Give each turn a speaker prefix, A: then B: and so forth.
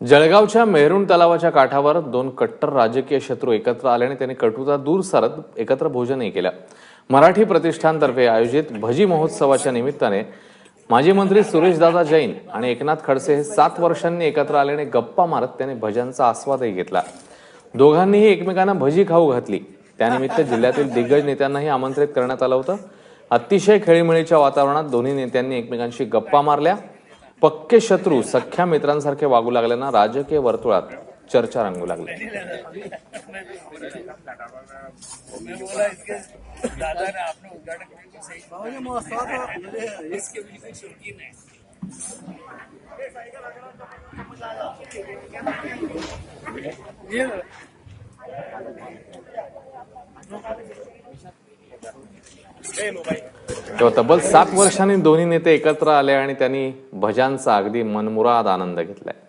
A: जळगावच्या मेहरुण तलावाच्या काठावर दोन कट्टर राजकीय शत्रू एकत्र आल्याने त्यांनी कटुता दूर सरत एकत्र भोजनही केलं मराठी प्रतिष्ठानतर्फे आयोजित भजी महोत्सवाच्या निमित्ताने माजी मंत्री सुरेशदादा जैन आणि एकनाथ खडसे हे सात वर्षांनी एकत्र आल्याने गप्पा मारत त्यांनी भजांचा आस्वादही घेतला. दोघांनीही एकमेकांना भजी खाऊ घातली. त्यानिमित्त जिल्ह्यातील दिग्गज नेत्यांनाही आमंत्रित करण्यात आलं होतं. अतिशय खेळीमेळीच्या वातावरणात दोन्ही नेत्यांनी एकमेकांशी गप्पा मारल्या. पक्के शत्रू सख्या मित्रांसारखे वागू लागल्यानं राजकीय वर्तुळात चर्चा रंगू लागली.
B: मैं
A: तेव्हा तब्बल सात वर्षांनी दोन्ही नेते एकत्र आले आणि त्यांनी भजांचा अगदी मनमुराद आनंद घेतलाय.